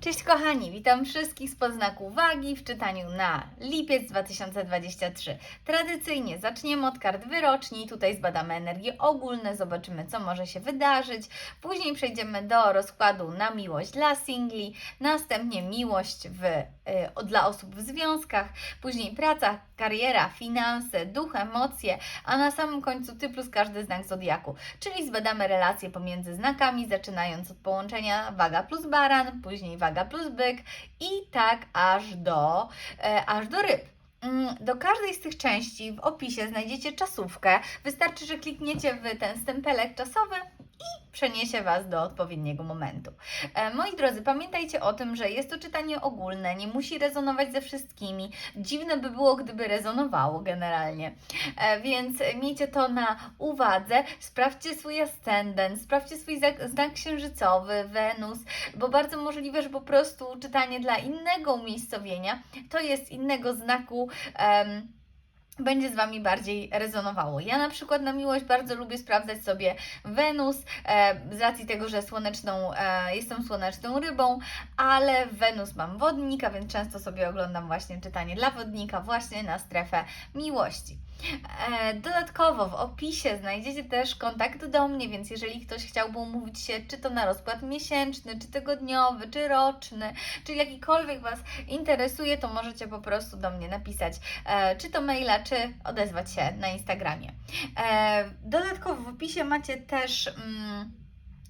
Cześć kochani, witam wszystkich z podznaku wagi w czytaniu na lipiec 2023. Tradycyjnie zaczniemy od kart wyroczni, tutaj zbadamy energie ogólne, zobaczymy co może się wydarzyć. Później przejdziemy do rozkładu na miłość dla singli, następnie miłość w, y, dla osób w związkach, później praca, kariera, finanse, duch, emocje, a na samym końcu ty plus każdy znak zodiaku, czyli zbadamy relacje pomiędzy znakami, zaczynając od połączenia waga plus baran, później waga plus byk i tak aż do, e, aż do ryb. Mm, Do każdej z tych części w opisie znajdziecie czasówkę. Wystarczy, że klikniecie w ten stempelek czasowy i przeniesie Was do odpowiedniego momentu. E, Moi drodzy, pamiętajcie o tym, że jest to czytanie ogólne, nie musi rezonować ze wszystkimi. Dziwne by było, gdyby rezonowało generalnie. E, Więc miejcie to na uwadze. Sprawdźcie swój ascendent, sprawdźcie swój znak księżycowy, Wenus, bo bardzo możliwe, że po prostu czytanie dla innego umiejscowienia to jest innego znaku. Będzie z Wami bardziej rezonowało. Ja na przykład na miłość bardzo lubię sprawdzać sobie Wenus, e, z racji tego, że słoneczną, e, jestem słoneczną rybą, ale Wenus mam wodnika, więc często sobie oglądam właśnie czytanie dla wodnika właśnie na strefę miłości. E, Dodatkowo w opisie znajdziecie też kontakt do mnie, więc jeżeli ktoś chciałby umówić się, czy to na rozkład miesięczny, czy tygodniowy, czy roczny, czy jakikolwiek Was interesuje, to możecie po prostu do mnie napisać, e, czy to maila, czy odezwać się na Instagramie. E, Dodatkowo w opisie macie też. Mm,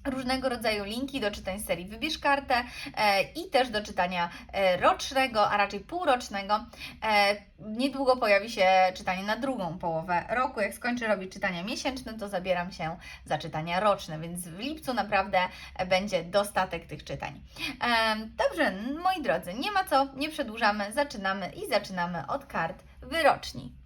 Różnego rodzaju linki do czytań serii Wybierz kartę e, i też do czytania e, rocznego, a raczej półrocznego. Niedługo pojawi się czytanie na drugą połowę roku. Jak skończę robić czytania miesięczne, to zabieram się za czytania roczne, więc w lipcu naprawdę będzie dostatek tych czytań. Dobrze, moi drodzy, nie ma co, nie przedłużamy, zaczynamy i zaczynamy od kart wyroczni.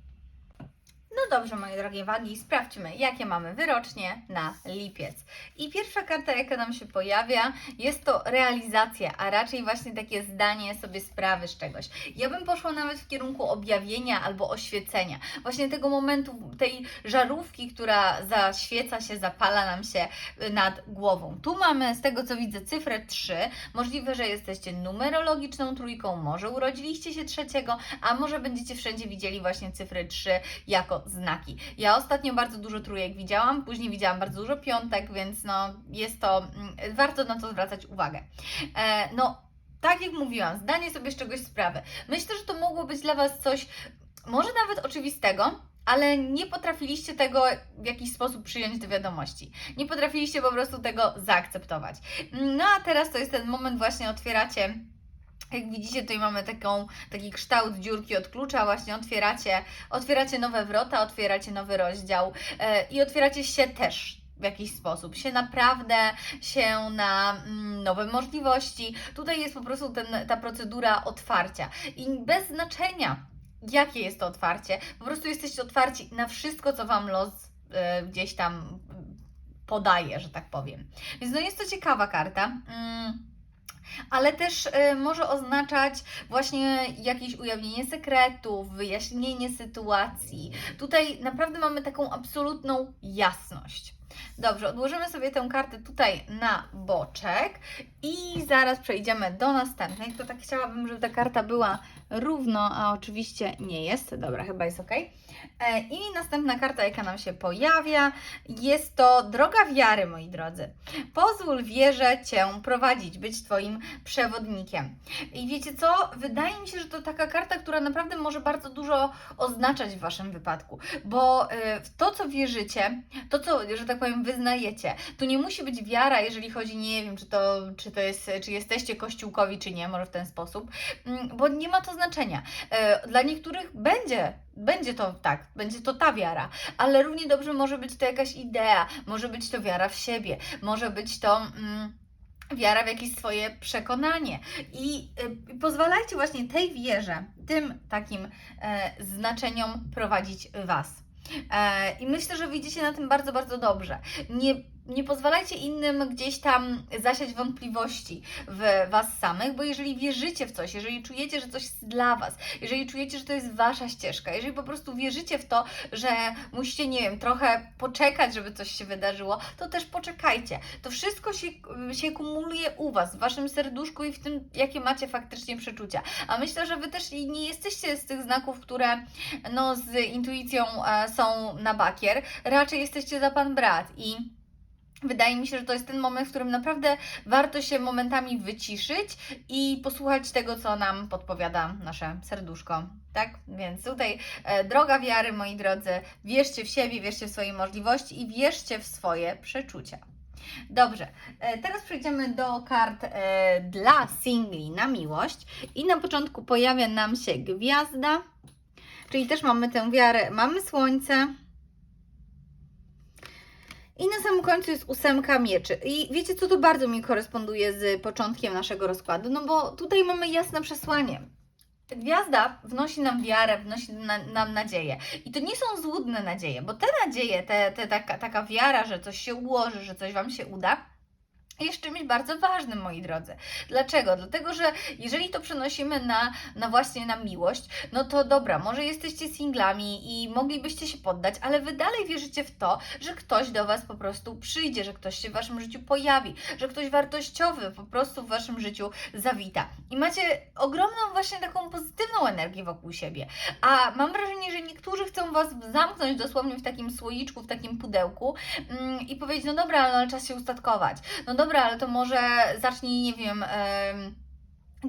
No dobrze, moje drogie wagi, sprawdźmy, jakie mamy wyrocznie na lipiec. I pierwsza karta, jaka nam się pojawia, jest to realizacja, a raczej właśnie takie zdanie sobie sprawy z czegoś. Ja bym poszła nawet w kierunku objawienia albo oświecenia. Właśnie tego momentu, tej żarówki, która zaświeca się, zapala nam się y, nad głową. Tu mamy, z tego co widzę, cyfrę 3. Możliwe, że jesteście numerologiczną trójką, może urodziliście się trzeciego, a może będziecie wszędzie widzieli właśnie cyfry 3 jako znaki. Ja ostatnio bardzo dużo trójek widziałam, później widziałam bardzo dużo piątek, więc no jest to, mm, warto na to zwracać uwagę. E, no, tak jak mówiłam, zdanie sobie z czegoś sprawy. Myślę, że to mogło być dla Was coś, może nawet oczywistego, ale nie potrafiliście tego w jakiś sposób przyjąć do wiadomości. Nie potrafiliście po prostu tego zaakceptować. No a teraz to jest ten moment, właśnie otwieracie jak widzicie, tutaj mamy taką, taki kształt dziurki od klucza, właśnie otwieracie, otwieracie nowe wrota, otwieracie nowy rozdział e, i otwieracie się też w jakiś sposób, się naprawdę, się na mm, nowe możliwości. Tutaj jest po prostu ten, ta procedura otwarcia i bez znaczenia, jakie jest to otwarcie, po prostu jesteście otwarci na wszystko, co Wam los e, gdzieś tam podaje, że tak powiem. Więc no jest to ciekawa karta. Mm ale też y, może oznaczać właśnie jakieś ujawnienie sekretów, wyjaśnienie sytuacji. Tutaj naprawdę mamy taką absolutną jasność. Dobrze, odłożymy sobie tę kartę tutaj na boczek i zaraz przejdziemy do następnej. To tak chciałabym, żeby ta karta była równo, a oczywiście nie jest. Dobra, chyba jest ok. E, I następna karta, jaka nam się pojawia, jest to droga wiary, moi drodzy. Pozwól wierze Cię prowadzić, być Twoim przewodnikiem. I wiecie co? Wydaje mi się, że to taka karta, która naprawdę może bardzo dużo oznaczać w Waszym wypadku, bo y, w to, co wierzycie, to, co, że tak powiem, wyznajecie, to nie musi być wiara, jeżeli chodzi, nie wiem, czy to, czy to jest, czy jesteście kościółkowi, czy nie, może w ten sposób, Mm, bo nie ma to znaczenia. E, Dla niektórych będzie będzie to tak, będzie to ta wiara, ale równie dobrze może być to jakaś idea, może być to wiara w siebie, może być to. Mm, Wiara w jakieś swoje przekonanie. I y, pozwalajcie właśnie tej wierze, tym takim e, znaczeniom prowadzić Was. E, I myślę, że wyjdziecie na tym bardzo, bardzo dobrze. Nie nie pozwalajcie innym gdzieś tam zasiać wątpliwości w Was samych, bo jeżeli wierzycie w coś, jeżeli czujecie, że coś jest dla Was, jeżeli czujecie, że to jest Wasza ścieżka, jeżeli po prostu wierzycie w to, że musicie, nie wiem, trochę poczekać, żeby coś się wydarzyło, to też poczekajcie. To wszystko się, się kumuluje u Was, w Waszym serduszku i w tym, jakie macie faktycznie przeczucia. A myślę, że Wy też nie jesteście z tych znaków, które no, z intuicją e, są na bakier, raczej jesteście za Pan Brat i Wydaje mi się, że to jest ten moment, w którym naprawdę warto się momentami wyciszyć i posłuchać tego, co nam podpowiada nasze serduszko. Tak? Więc tutaj e, droga wiary, moi drodzy, wierzcie w siebie, wierzcie w swoje możliwości i wierzcie w swoje przeczucia. Dobrze, e, teraz przejdziemy do kart e, dla singli na miłość i na początku pojawia nam się gwiazda, czyli też mamy tę wiarę, mamy słońce, i na samym końcu jest ósemka mieczy. I wiecie co, to bardzo mi koresponduje z początkiem naszego rozkładu, no bo tutaj mamy jasne przesłanie. Gwiazda wnosi nam wiarę, wnosi na, nam nadzieję. I to nie są złudne nadzieje, bo te nadzieje, te, te, taka, taka wiara, że coś się ułoży, że coś Wam się uda, jest czymś bardzo ważnym, moi drodzy. Dlaczego? Dlatego, że jeżeli to przenosimy na, na właśnie na miłość, no to dobra, może jesteście singlami i moglibyście się poddać, ale wy dalej wierzycie w to, że ktoś do was po prostu przyjdzie, że ktoś się w waszym życiu pojawi, że ktoś wartościowy po prostu w waszym życiu zawita. I macie ogromną właśnie taką pozytywną energię wokół siebie. A mam wrażenie, że niektórzy chcą was zamknąć dosłownie w takim słoiczku, w takim pudełku mm, i powiedzieć, no dobra, ale czas się ustatkować. No dobra, dobra, ale to może zacznij, nie wiem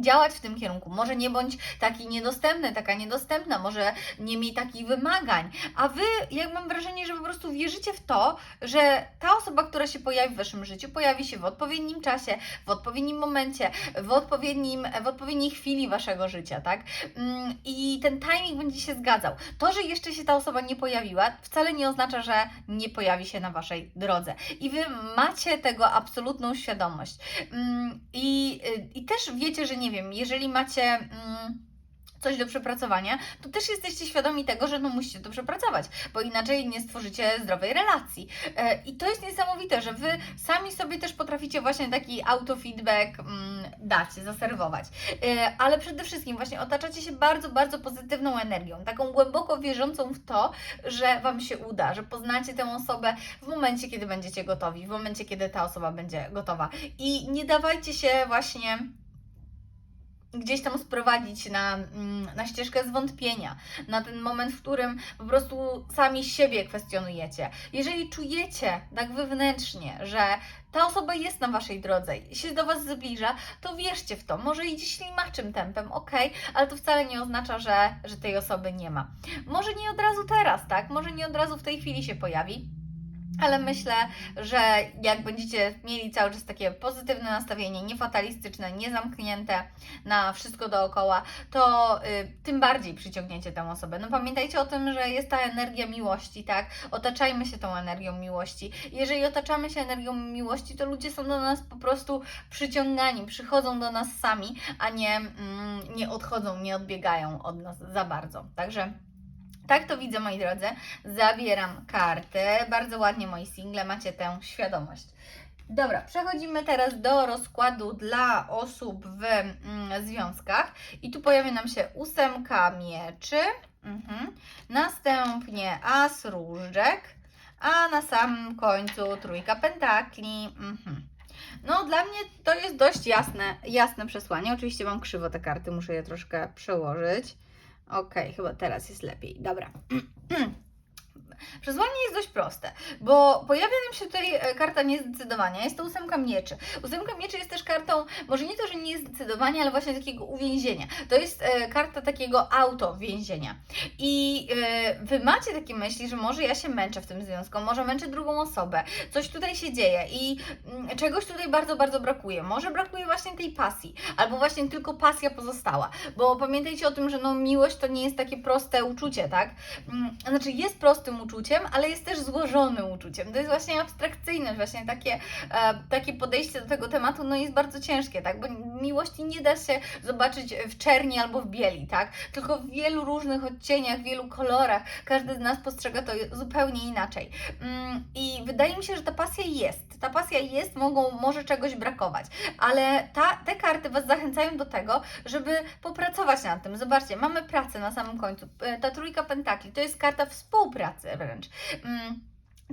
działać w tym kierunku. Może nie bądź taki niedostępny, taka niedostępna, może nie miej takich wymagań. A wy, jak mam wrażenie, że po prostu wierzycie w to, że ta osoba, która się pojawi w waszym życiu, pojawi się w odpowiednim czasie, w odpowiednim momencie, w, odpowiednim, w odpowiedniej chwili waszego życia, tak? Mm, I ten timing będzie się zgadzał. To, że jeszcze się ta osoba nie pojawiła, wcale nie oznacza, że nie pojawi się na waszej drodze. I wy macie tego absolutną świadomość. Mm, I, i też wiecie, że nie nie wiem, jeżeli macie. Mm, coś do przepracowania, to też jesteście świadomi tego, że no musicie to przepracować, bo inaczej nie stworzycie zdrowej relacji. E, I to jest niesamowite, że Wy sami sobie też potraficie właśnie taki autofeedback mm, dać, zaserwować. E, ale przede wszystkim właśnie otaczacie się bardzo, bardzo pozytywną energią, taką głęboko wierzącą w to, że Wam się uda, że poznacie tę osobę w momencie, kiedy będziecie gotowi, w momencie, kiedy ta osoba będzie gotowa. I nie dawajcie się właśnie gdzieś tam sprowadzić na, mm, na ścieżkę zwątpienia, na ten moment, w którym po prostu sami siebie kwestionujecie. Jeżeli czujecie tak wewnętrznie, że ta osoba jest na waszej drodze i się do was zbliża, to wierzcie w to. Może idzie ślimaczym tempem, ok, ale to wcale nie oznacza, że, że tej osoby nie ma. Może nie od razu teraz, tak? Może nie od razu w tej chwili się pojawi ale myślę, że jak będziecie mieli cały czas takie pozytywne nastawienie, niefatalistyczne, niezamknięte na wszystko dookoła, to y, tym bardziej przyciągniecie tę osobę. No pamiętajcie o tym, że jest ta energia miłości, tak? Otaczajmy się tą energią miłości. Jeżeli otaczamy się energią miłości, to ludzie są do nas po prostu przyciągani, przychodzą do nas sami, a nie, mm, nie odchodzą, nie odbiegają od nas za bardzo. Także tak to widzę, moi drodzy. Zabieram kartę. Bardzo ładnie, moi single, macie tę świadomość. Dobra, przechodzimy teraz do rozkładu dla osób w mm, związkach. I tu pojawia nam się ósemka mieczy, mhm. następnie as różdżek, a na samym końcu trójka pentakli. Mhm. No, dla mnie to jest dość jasne, jasne przesłanie. Oczywiście mam krzywo te karty, muszę je troszkę przełożyć. Ok, chyba teraz jest lepiej. Dobra. Przesłanie jest dość proste, bo pojawia nam się tutaj e, karta niezdecydowania. Jest to ósemka mieczy. Ósemka mieczy jest też kartą, może nie to, że niezdecydowania, ale właśnie takiego uwięzienia. To jest e, karta takiego auto więzienia. I e, Wy macie takie myśli, że może ja się męczę w tym związku, może męczę drugą osobę, coś tutaj się dzieje i mm, czegoś tutaj bardzo, bardzo brakuje. Może brakuje właśnie tej pasji, albo właśnie tylko pasja pozostała. Bo pamiętajcie o tym, że no miłość to nie jest takie proste uczucie, tak? Mm, znaczy jest prostym uczuciem, uczuciem, ale jest też złożonym uczuciem. To jest właśnie abstrakcyjność, właśnie takie, e, takie podejście do tego tematu no jest bardzo ciężkie, tak? Bo miłości nie da się zobaczyć w czerni albo w bieli, tak? Tylko w wielu różnych odcieniach, w wielu kolorach. Każdy z nas postrzega to zupełnie inaczej. Mm, I wydaje mi się, że ta pasja jest. Ta pasja jest, mogą, może czegoś brakować, ale ta, te karty Was zachęcają do tego, żeby popracować nad tym. Zobaczcie, mamy pracę na samym końcu. E, Ta trójka pentakli to jest karta współpracy wręcz. Mm,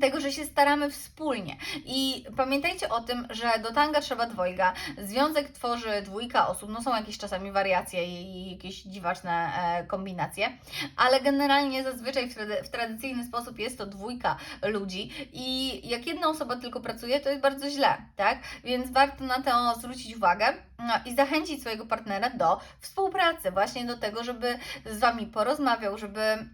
tego, że się staramy wspólnie. I pamiętajcie o tym, że do tanga trzeba dwojga. Związek tworzy dwójka osób, no są jakieś czasami wariacje i jakieś dziwaczne e, kombinacje, ale generalnie zazwyczaj w, trady- w tradycyjny sposób jest to dwójka ludzi i jak jedna osoba tylko pracuje, to jest bardzo źle, tak? Więc warto na to zwrócić uwagę no, i zachęcić swojego partnera do współpracy, właśnie do tego, żeby z Wami porozmawiał, żeby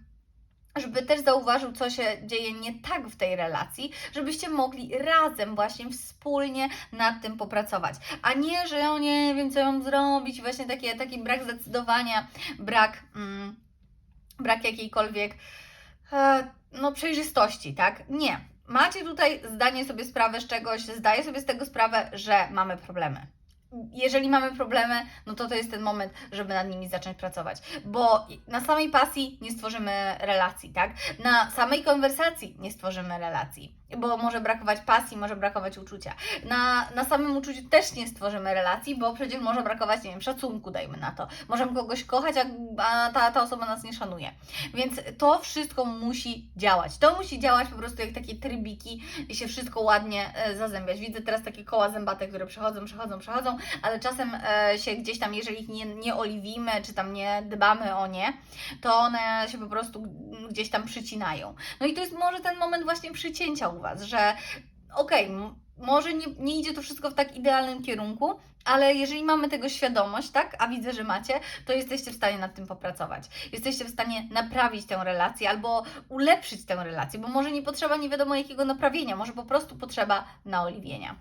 żeby też zauważył, co się dzieje nie tak w tej relacji, żebyście mogli razem właśnie wspólnie nad tym popracować, a nie, że ja nie wiem, co mam zrobić, właśnie takie, taki brak zdecydowania, brak, mm, brak jakiejkolwiek e, no, przejrzystości, tak? Nie. Macie tutaj zdanie sobie sprawę z czegoś, zdaję sobie z tego sprawę, że mamy problemy jeżeli mamy problemy, no to to jest ten moment, żeby nad nimi zacząć pracować. Bo na samej pasji nie stworzymy relacji, tak? Na samej konwersacji nie stworzymy relacji, bo może brakować pasji, może brakować uczucia. Na, na samym uczuciu też nie stworzymy relacji, bo przecież może brakować, nie wiem, szacunku, dajmy na to. Możemy kogoś kochać, a, a ta, ta osoba nas nie szanuje. Więc to wszystko musi działać. To musi działać po prostu jak takie trybiki się wszystko ładnie e, zazębiać. Widzę teraz takie koła zębate, które przechodzą, przechodzą, przechodzą, ale czasem e, się gdzieś tam, jeżeli ich nie, nie oliwimy, czy tam nie dbamy o nie, to one się po prostu gdzieś tam przycinają. No i to jest może ten moment właśnie przycięcia Was, że okej, m- może nie, nie idzie to wszystko w tak idealnym kierunku, ale jeżeli mamy tego świadomość, tak, a widzę, że macie, to jesteście w stanie nad tym popracować. Jesteście w stanie naprawić tę relację albo ulepszyć tę relację, bo może nie potrzeba nie wiadomo jakiego naprawienia, może po prostu potrzeba naoliwienia.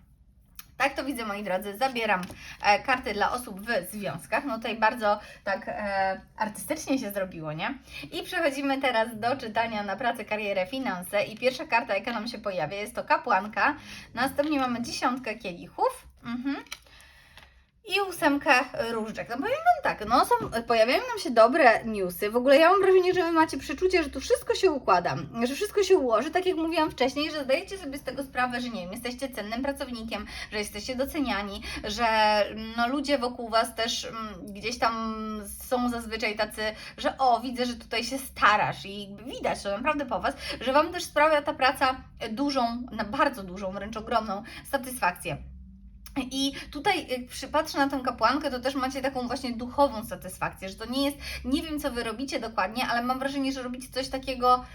Tak to widzę, moi drodzy. Zabieram e, karty dla osób w związkach. No tutaj bardzo tak e, artystycznie się zrobiło, nie? I przechodzimy teraz do czytania na pracę, karierę, finanse. I pierwsza karta, jaka nam się pojawia, jest to kapłanka. Następnie mamy dziesiątkę kielichów. Mhm. I ósemkę różdżek. No powiem Wam tak, no są, pojawiają nam się dobre newsy. W ogóle ja mam wrażenie, że Wy macie przeczucie, że tu wszystko się układa, że wszystko się ułoży, tak jak mówiłam wcześniej, że zdajecie sobie z tego sprawę, że nie wiem, jesteście cennym pracownikiem, że jesteście doceniani, że no, ludzie wokół Was też mm, gdzieś tam są zazwyczaj tacy, że o, widzę, że tutaj się starasz i widać to naprawdę po Was, że Wam też sprawia ta praca dużą, na bardzo dużą, wręcz ogromną satysfakcję. I tutaj, jak przypatrzę na tę kapłankę, to też macie taką właśnie duchową satysfakcję, że to nie jest, nie wiem co wy robicie dokładnie, ale mam wrażenie, że robicie coś takiego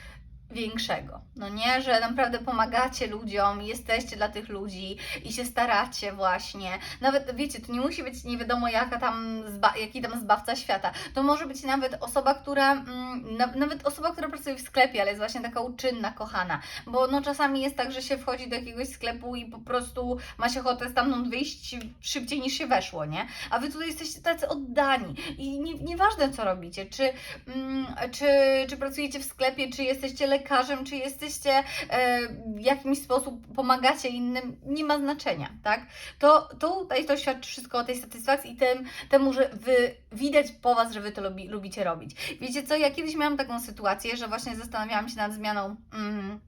większego. No nie, że naprawdę pomagacie ludziom, jesteście dla tych ludzi i się staracie właśnie. Nawet wiecie, to nie musi być nie wiadomo jaka tam jaki tam zbawca świata. To może być nawet osoba, która mm, na, nawet osoba, która pracuje w sklepie, ale jest właśnie taka uczynna, kochana. Bo no czasami jest tak, że się wchodzi do jakiegoś sklepu i po prostu ma się ochotę stamtąd wyjść szybciej niż się weszło, nie? A wy tutaj jesteście tacy oddani i nie, nieważne co robicie, czy, mm, czy, czy pracujecie w sklepie, czy jesteście lekarzem, czy jesteście e, w jakimś sposób pomagacie innym, nie ma znaczenia, tak? To, to tutaj to świadczy wszystko o tej satysfakcji i tym, temu, że wy widać po was, że wy to lubi, lubicie robić. Wiecie co, ja kiedyś miałam taką sytuację, że właśnie zastanawiałam się nad zmianą. Mm,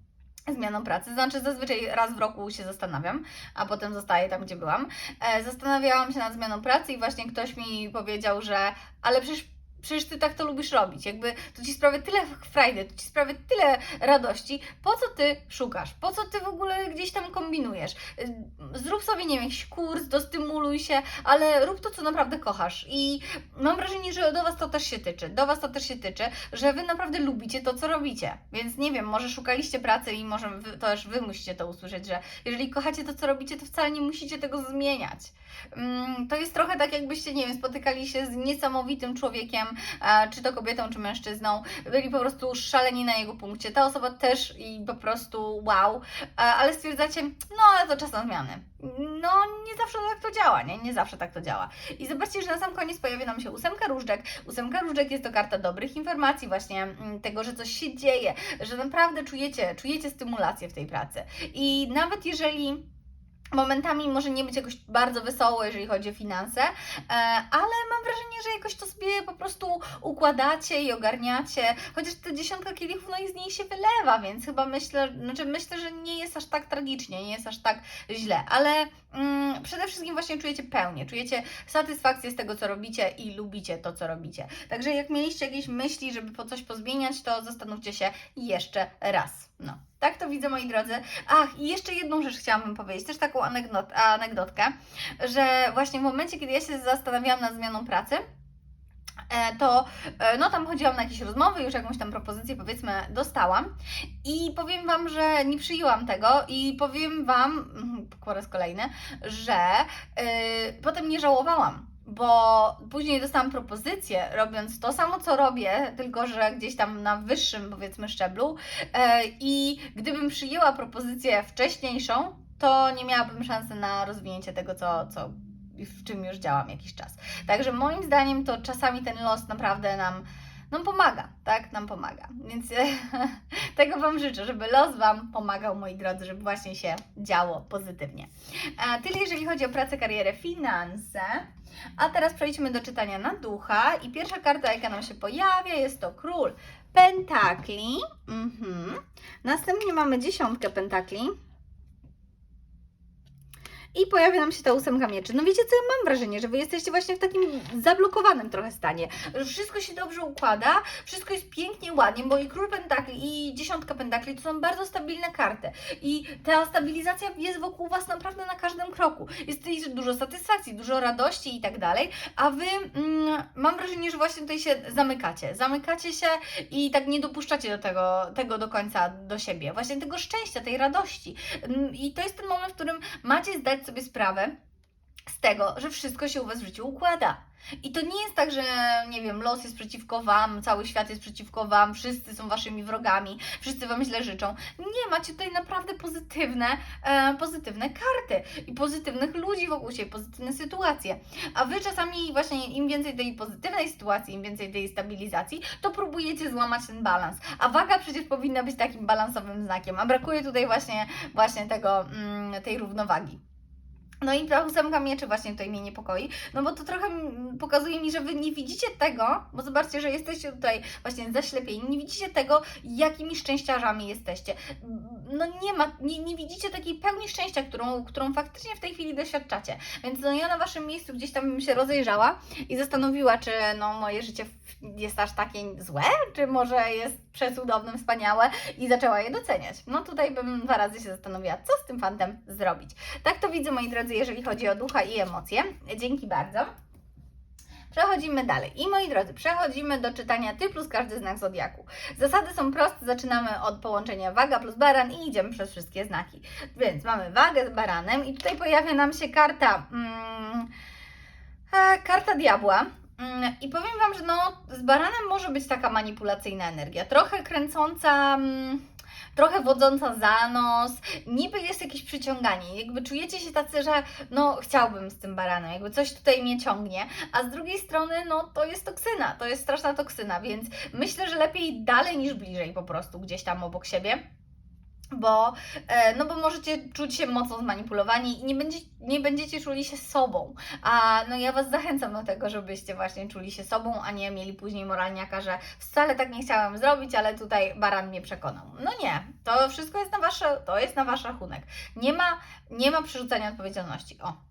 Zmianą pracy, znaczy zazwyczaj raz w roku się zastanawiam, a potem zostaję tam, gdzie byłam. E, zastanawiałam się nad zmianą pracy i właśnie ktoś mi powiedział, że ale przecież Przecież ty tak to lubisz robić, jakby to ci sprawia tyle frajdy, to ci sprawia tyle radości. Po co ty szukasz? Po co ty w ogóle gdzieś tam kombinujesz? Y, Zrób sobie, nie wiem, jakiś kurs, dostymuluj się, ale rób to, co naprawdę kochasz. I mam wrażenie, że do Was to też się tyczy. Do Was to też się tyczy, że Wy naprawdę lubicie to, co robicie. Więc nie wiem, może szukaliście pracy i może wy, też Wy musicie to usłyszeć, że jeżeli kochacie to, co robicie, to wcale nie musicie tego zmieniać. Mm, To jest trochę tak, jakbyście, nie wiem, spotykali się z niesamowitym człowiekiem, czy to kobietą, czy mężczyzną, byli po prostu szaleni na jego punkcie. Ta osoba też i po prostu wow, ale stwierdzacie, no ale to czas na zmiany. No, nie zawsze tak to działa, nie? Nie zawsze tak to działa. I zobaczcie, że na sam koniec pojawia nam się ósemka różdżek. Ósemka różdżek jest to karta dobrych informacji, właśnie mm, tego, że coś się dzieje, że naprawdę czujecie, czujecie stymulację w tej pracy. I nawet jeżeli momentami może nie być jakoś bardzo wesoło, jeżeli chodzi o finanse, e, ale mam wrażenie, że jakoś to sobie po prostu układacie i ogarniacie, chociaż ta dziesiątka kielichów, no i z niej się wylewa, więc chyba myślę, znaczy myślę, że nie jest aż tak tragicznie, nie jest aż tak źle, ale mm, przede wszystkim właśnie czujecie pełnię, czujecie satysfakcję z tego, co robicie i lubicie to, co robicie. Także jak mieliście jakieś myśli, żeby po coś pozmieniać, to zastanówcie się jeszcze raz. No, tak to widzę, moi drodzy. Ach, i jeszcze jedną rzecz chciałabym powiedzieć, też taką anegdot, anegdotkę, że właśnie w momencie, kiedy ja się zastanawiałam nad zmianą pracy, e, to e, no tam chodziłam na jakieś rozmowy, już jakąś tam propozycję powiedzmy dostałam i powiem Wam, że nie przyjęłam tego i powiem Wam mhm, po raz kolejny, że yy, potem nie żałowałam. Bo później dostałam propozycję, robiąc to samo, co robię, tylko że gdzieś tam na wyższym, powiedzmy, szczeblu. E, I gdybym przyjęła propozycję wcześniejszą, to nie miałabym szansy na rozwinięcie tego, co, co w czym już działam jakiś czas. Także moim zdaniem to czasami ten los naprawdę nam, nam pomaga, tak? Nam pomaga. Więc tego Wam życzę, żeby los Wam pomagał, moi drodzy, żeby właśnie się działo pozytywnie. Tyle jeżeli chodzi o pracę, karierę, finanse. A teraz przejdźmy do czytania na ducha. I pierwsza karta, jaka nam się pojawia, jest to król pentakli. Mhm. Następnie mamy dziesiątkę pentakli. I pojawia nam się ta ósemka mieczy. No wiecie co, ja mam wrażenie, że Wy jesteście właśnie w takim zablokowanym trochę stanie. Wszystko się dobrze układa, wszystko jest pięknie, ładnie, bo i król pentakli i dziesiątka pentakli to są bardzo stabilne karty. I ta stabilizacja jest wokół Was naprawdę na każdym kroku. Jest dużo satysfakcji, dużo radości i tak dalej, a Wy mm, mam wrażenie, że właśnie tutaj się zamykacie. Zamykacie się i tak nie dopuszczacie do tego, tego do końca do siebie. Właśnie tego szczęścia, tej radości. Mm, I to jest ten moment, w którym macie zdać sobie sprawę z tego, że wszystko się u Was w życiu układa. I to nie jest tak, że nie wiem, los jest przeciwko Wam, cały świat jest przeciwko Wam, wszyscy są Waszymi wrogami, wszyscy Wam źle życzą. Nie, macie tutaj naprawdę pozytywne, e, pozytywne karty i pozytywnych ludzi wokół siebie, pozytywne sytuacje. A Wy czasami właśnie im więcej tej pozytywnej sytuacji, im więcej tej stabilizacji, to próbujecie złamać ten balans. A waga przecież powinna być takim balansowym znakiem, a brakuje tutaj właśnie, właśnie tego, mm, tej równowagi. No i ta ósemka mieczy właśnie tutaj mnie niepokoi, no bo to trochę pokazuje mi, że Wy nie widzicie tego, bo zobaczcie, że jesteście tutaj właśnie zaślepieni, nie widzicie tego, jakimi szczęściarzami jesteście. No nie ma, nie, nie widzicie takiej pełni szczęścia, którą, którą faktycznie w tej chwili doświadczacie. Więc no ja na Waszym miejscu gdzieś tam bym się rozejrzała i zastanowiła, czy no moje życie jest aż takie złe, czy może jest przecudowne, wspaniałe i zaczęła je doceniać. No tutaj bym dwa razy się zastanowiła, co z tym fantem zrobić. Tak to widzę, moi drodzy, jeżeli chodzi o ducha i emocje. Dzięki bardzo. Przechodzimy dalej. I moi drodzy, przechodzimy do czytania Ty plus każdy znak zodiaku. Zasady są proste, zaczynamy od połączenia waga plus baran i idziemy przez wszystkie znaki. Więc mamy wagę z baranem i tutaj pojawia nam się karta, mm, e, karta diabła. Mm, I powiem Wam, że no, z baranem może być taka manipulacyjna energia, trochę kręcąca. Mm, trochę wodząca za nos, niby jest jakieś przyciąganie, jakby czujecie się tacy, że no chciałbym z tym baranem, jakby coś tutaj mnie ciągnie, a z drugiej strony no to jest toksyna, to jest straszna toksyna, więc myślę, że lepiej dalej niż bliżej po prostu gdzieś tam obok siebie bo, e, no bo możecie czuć się mocno zmanipulowani i nie, będzie, nie będziecie czuli się sobą. A no ja Was zachęcam do tego, żebyście właśnie czuli się sobą, a nie mieli później moralniaka, że wcale tak nie chciałam zrobić, ale tutaj baran mnie przekonał. No nie, to wszystko jest na Wasze, to jest na Wasz rachunek. Nie ma, nie ma przerzucania odpowiedzialności. O,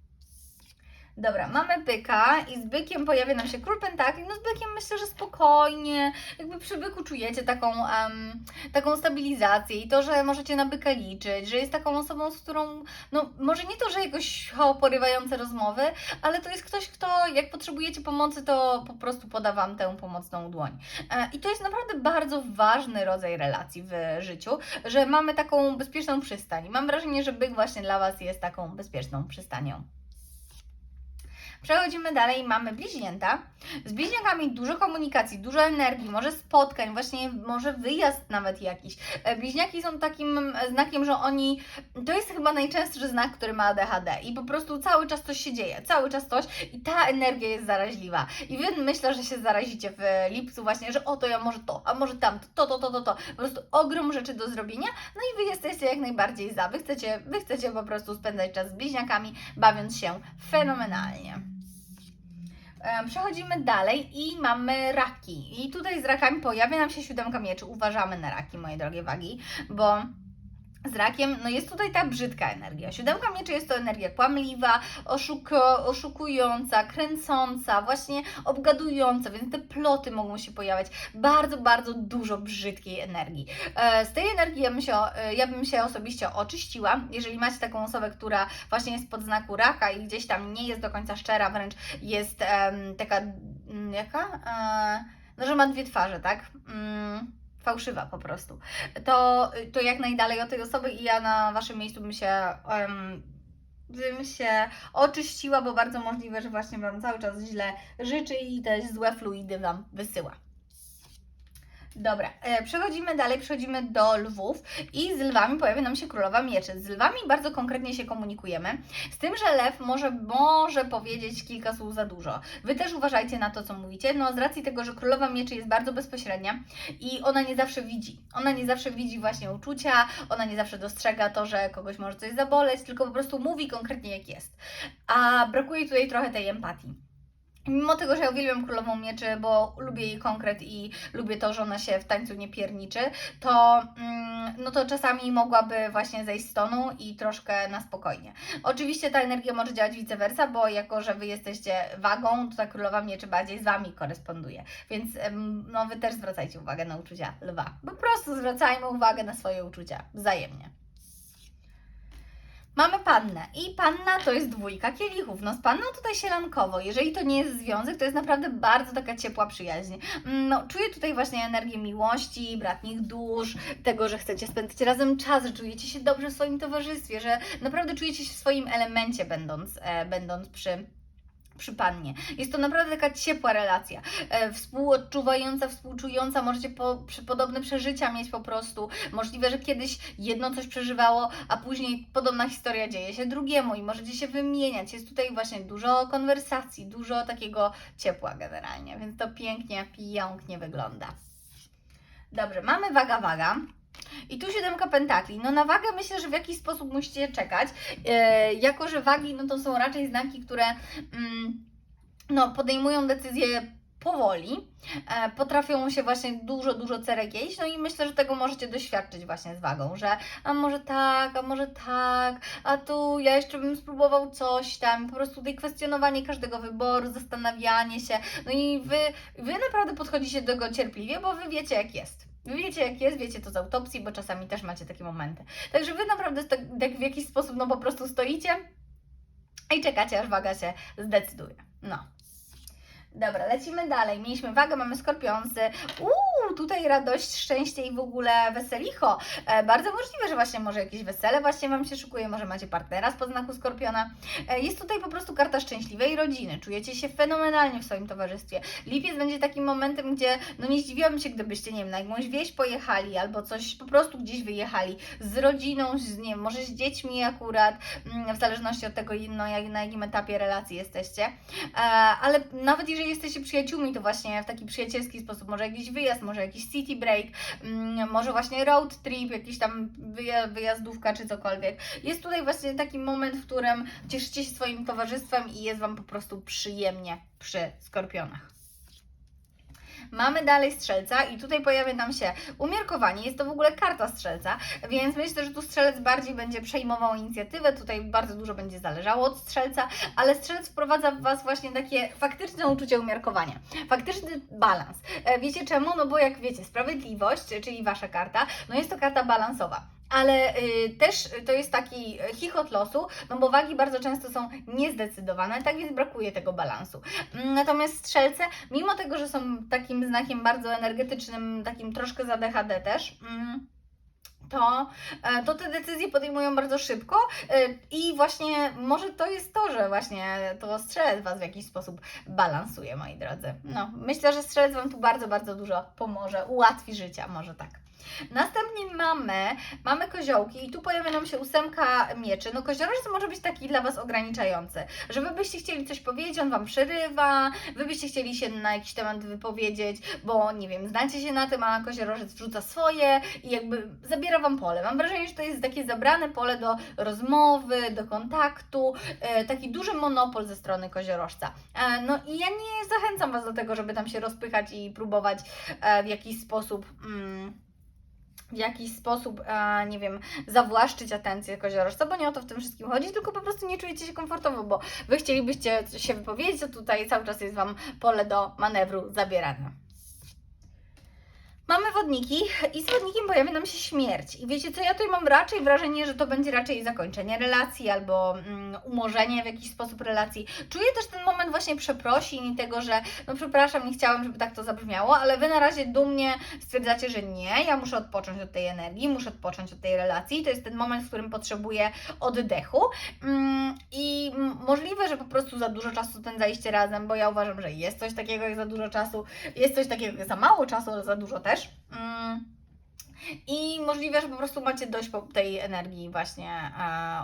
Dobra, mamy byka i z bykiem pojawia nam się król pentakli. No z bykiem myślę, że spokojnie, jakby przy byku czujecie taką, um, taką stabilizację i to, że możecie na byka liczyć, że jest taką osobą, z którą, no może nie to, że jakoś porywające rozmowy, ale to jest ktoś, kto jak potrzebujecie pomocy, to po prostu poda Wam tę pomocną dłoń. E, I to jest naprawdę bardzo ważny rodzaj relacji w życiu, że mamy taką bezpieczną przystań. Mam wrażenie, że byk właśnie dla Was jest taką bezpieczną przystanią. Przechodzimy dalej, mamy bliźnięta. Z bliźniakami dużo komunikacji, dużo energii, może spotkań, właśnie może wyjazd nawet jakiś. E, Bliźniaki są takim e, znakiem, że oni, to jest chyba najczęstszy znak, który ma ADHD i po prostu cały czas coś się dzieje, cały czas coś i ta energia jest zaraźliwa. I Wy myślę, że się zarazicie w lipcu właśnie, że o to ja może to, a może tam, to, to, to, to, to. Po prostu ogrom rzeczy do zrobienia, no i Wy jesteście jak najbardziej za. Wy chcecie, wy chcecie po prostu spędzać czas z bliźniakami, bawiąc się fenomenalnie. Przechodzimy dalej i mamy raki. I tutaj z rakami pojawia nam się siódemka mieczy. Uważamy na raki, moje drogie wagi, bo z rakiem, no jest tutaj ta brzydka energia. Siódemka mieczy jest to energia kłamliwa, oszukująca, kręcąca, właśnie obgadująca, więc te ploty mogą się pojawiać. Bardzo, bardzo dużo brzydkiej energii. E, Z tej energii ja bym, się, e, ja bym się osobiście oczyściła. Jeżeli macie taką osobę, która właśnie jest pod znaku raka i gdzieś tam nie jest do końca szczera, wręcz jest em, taka, mm, jaka? E, no, że ma dwie twarze, tak? Mm, fałszywa po prostu. To, to jak najdalej od tej osoby i ja na Waszym miejscu bym się, em, bym się oczyściła, bo bardzo możliwe, że właśnie Wam cały czas źle życzy i te złe fluidy Wam wysyła. Dobra, e, przechodzimy dalej, przechodzimy do lwów i z lwami pojawia nam się królowa mieczy. Z lwami bardzo konkretnie się komunikujemy, z tym, że lew może, może powiedzieć kilka słów za dużo. Wy też uważajcie na to, co mówicie, no z racji tego, że królowa mieczy jest bardzo bezpośrednia i ona nie zawsze widzi. Ona nie zawsze widzi właśnie uczucia, ona nie zawsze dostrzega to, że kogoś może coś zaboleć, tylko po prostu mówi konkretnie jak jest. A brakuje tutaj trochę tej empatii. Mimo tego, że ja uwielbiam Królową Mieczy, bo lubię jej konkret i lubię to, że ona się w tańcu nie pierniczy, to, mm, no to czasami mogłaby właśnie zejść z tonu i troszkę na spokojnie. Oczywiście ta energia może działać vice versa, bo jako, że Wy jesteście wagą, to ta Królowa Mieczy bardziej z Wami koresponduje. Więc no, Wy też zwracajcie uwagę na uczucia lwa. Po prostu zwracajmy uwagę na swoje uczucia wzajemnie. Mamy pannę i panna to jest dwójka kielichów. No z panną tutaj sielankowo. Jeżeli to nie jest związek, to jest naprawdę bardzo taka ciepła przyjaźń. Mm, No czuję tutaj właśnie energię miłości, bratnich dusz, tego, że chcecie spędzać razem czas, że czujecie się dobrze w swoim towarzystwie, że naprawdę czujecie się w swoim elemencie będąc, e, będąc przy przy pannie. Jest to naprawdę taka ciepła relacja, e, współodczuwająca, współczująca, możecie po, przy, podobne przeżycia mieć po prostu. Możliwe, że kiedyś jedno coś przeżywało, a później podobna historia dzieje się drugiemu i możecie się wymieniać. Jest tutaj właśnie dużo konwersacji, dużo takiego ciepła generalnie, więc to pięknie, pięknie wygląda. Dobrze, mamy waga waga. I tu siódemka pentakli. No na wagę myślę, że w jakiś sposób musicie czekać. E, jako, że wagi no to są raczej znaki, które mm, no, podejmują decyzje powoli, e, potrafią się właśnie dużo, dużo cerek jeść, no i myślę, że tego możecie doświadczyć właśnie z wagą, że a może tak, a może tak, a tu ja jeszcze bym spróbował coś tam, po prostu tutaj kwestionowanie każdego wyboru, zastanawianie się, no i wy, wy naprawdę podchodzicie do tego cierpliwie, bo wy wiecie jak jest. Wy wiecie jak jest, wiecie to z autopsji, bo czasami też macie takie momenty. Także wy naprawdę tak, tak w jakiś sposób no po prostu stoicie i czekacie, aż waga się zdecyduje. No. Dobra, lecimy dalej. Mieliśmy wagę, mamy skorpionsy. Uuu, tutaj radość, szczęście i w ogóle weselicho. E, bardzo możliwe, że właśnie może jakieś wesele właśnie Wam się szykuje, może macie partnera z podznaku skorpiona. E, jest tutaj po prostu karta szczęśliwej rodziny. Czujecie się fenomenalnie w swoim towarzystwie. Lipiec będzie takim momentem, gdzie no nie zdziwiłabym się, gdybyście, nie wiem, na jakąś wieś pojechali albo coś po prostu gdzieś wyjechali z rodziną, z, nie wiem, może z dziećmi akurat, mm, w zależności od tego, no, jak, na jakim etapie relacji jesteście. E, ale nawet jeżeli jesteście przyjaciółmi, to właśnie w taki przyjacielski sposób, może jakiś wyjazd, może jakiś city break, mm, może właśnie road trip, jakiś tam wyja- wyjazdówka czy cokolwiek. Jest tutaj właśnie taki moment, w którym cieszycie się swoim towarzystwem i jest Wam po prostu przyjemnie przy skorpionach. Mamy dalej strzelca i tutaj pojawia nam się umiarkowanie. Jest to w ogóle karta strzelca, więc myślę, że tu strzelec bardziej będzie przejmował inicjatywę. Tutaj bardzo dużo będzie zależało od strzelca, ale strzelec wprowadza w Was właśnie takie faktyczne uczucie umiarkowania. Faktyczny balans. E, Wiecie czemu? No bo jak wiecie, sprawiedliwość, czyli Wasza karta, no jest to karta balansowa. Ale y, też to jest taki chichot losu, no bo wagi bardzo często są niezdecydowane, tak więc brakuje tego balansu. Mm, Natomiast strzelce, mimo tego, że są takim znakiem bardzo energetycznym, takim troszkę za DHD też, mm, to, e, to te decyzje podejmują bardzo szybko e, i właśnie może to jest to, że właśnie to strzelec Was w jakiś sposób balansuje, moi drodzy. No, myślę, że strzelec Wam tu bardzo, bardzo dużo pomoże, ułatwi życia, może tak. Następnie mamy, mamy koziołki i tu pojawia nam się ósemka mieczy. No koziorożec może być taki dla Was ograniczający, że Wy byście chcieli coś powiedzieć, on Wam przerywa, Wy byście chcieli się na jakiś temat wypowiedzieć, bo nie wiem, znacie się na tym, a koziorożec wrzuca swoje i jakby zabiera Wam pole. Mam wrażenie, że to jest takie zabrane pole do rozmowy, do kontaktu, e, taki duży monopol ze strony koziorożca. E, no i ja nie zachęcam Was do tego, żeby tam się rozpychać i próbować e, w jakiś sposób... Mm, w jakiś sposób, e, nie wiem, zawłaszczyć atencję koziorożca, bo nie o to w tym wszystkim chodzi, tylko po prostu nie czujecie się komfortowo, bo Wy chcielibyście się wypowiedzieć, a tutaj cały czas jest Wam pole do manewru zabierane. Mamy wodniki i z wodnikiem pojawia nam się śmierć. I wiecie co, ja tutaj mam raczej wrażenie, że to będzie raczej zakończenie relacji albo mm, umorzenie w jakiś sposób relacji. Czuję też ten moment właśnie przeprosin i tego, że no przepraszam, nie chciałam, żeby tak to zabrzmiało, ale Wy na razie dumnie stwierdzacie, że nie, ja muszę odpocząć od tej energii, muszę odpocząć od tej relacji. To jest ten moment, w którym potrzebuję oddechu. Mm, I możliwe, że po prostu za dużo czasu spędzaliście razem, bo ja uważam, że jest coś takiego jak za dużo czasu, jest coś takiego jak za mało czasu, ale za dużo też. Mm. I możliwe, że po prostu macie dość tej energii właśnie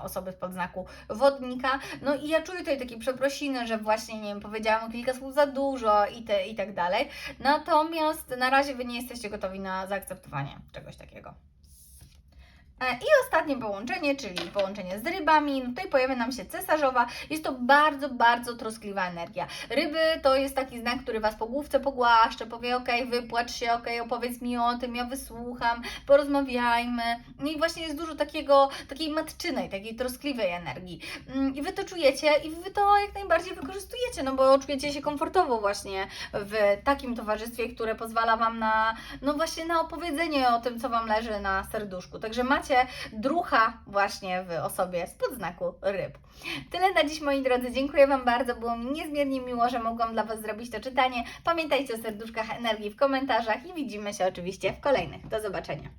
osoby z podznaku wodnika. No i ja czuję tutaj takie przeprosiny, że właśnie, nie wiem, powiedziałam kilka słów za dużo i, te, i tak dalej. Natomiast na razie Wy nie jesteście gotowi na zaakceptowanie czegoś takiego. E, I ostatnie połączenie, czyli połączenie z rybami. No tutaj pojawia nam się cesarzowa. Jest to bardzo, bardzo troskliwa energia. Ryby to jest taki znak, który Was po główce pogłaszcze, powie ok, wypłacz się, ok, opowiedz mi o tym, ja wysłucham, porozmawiajmy. No i właśnie jest dużo takiego, takiej matczynej, takiej troskliwej energii. Mm, I Wy to czujecie i Wy to jak najbardziej wykorzystujecie, no bo czujecie się komfortowo właśnie w takim towarzystwie, które pozwala Wam na, no właśnie na opowiedzenie o tym, co Wam leży na serduszku. Także macie drucha właśnie w osobie spod znaku ryb. Tyle na dziś moi drodzy, dziękuję Wam bardzo, było mi niezmiernie miło, że mogłam dla Was zrobić to czytanie. Pamiętajcie o serduszkach energii w komentarzach i widzimy się oczywiście w kolejnych. Do zobaczenia.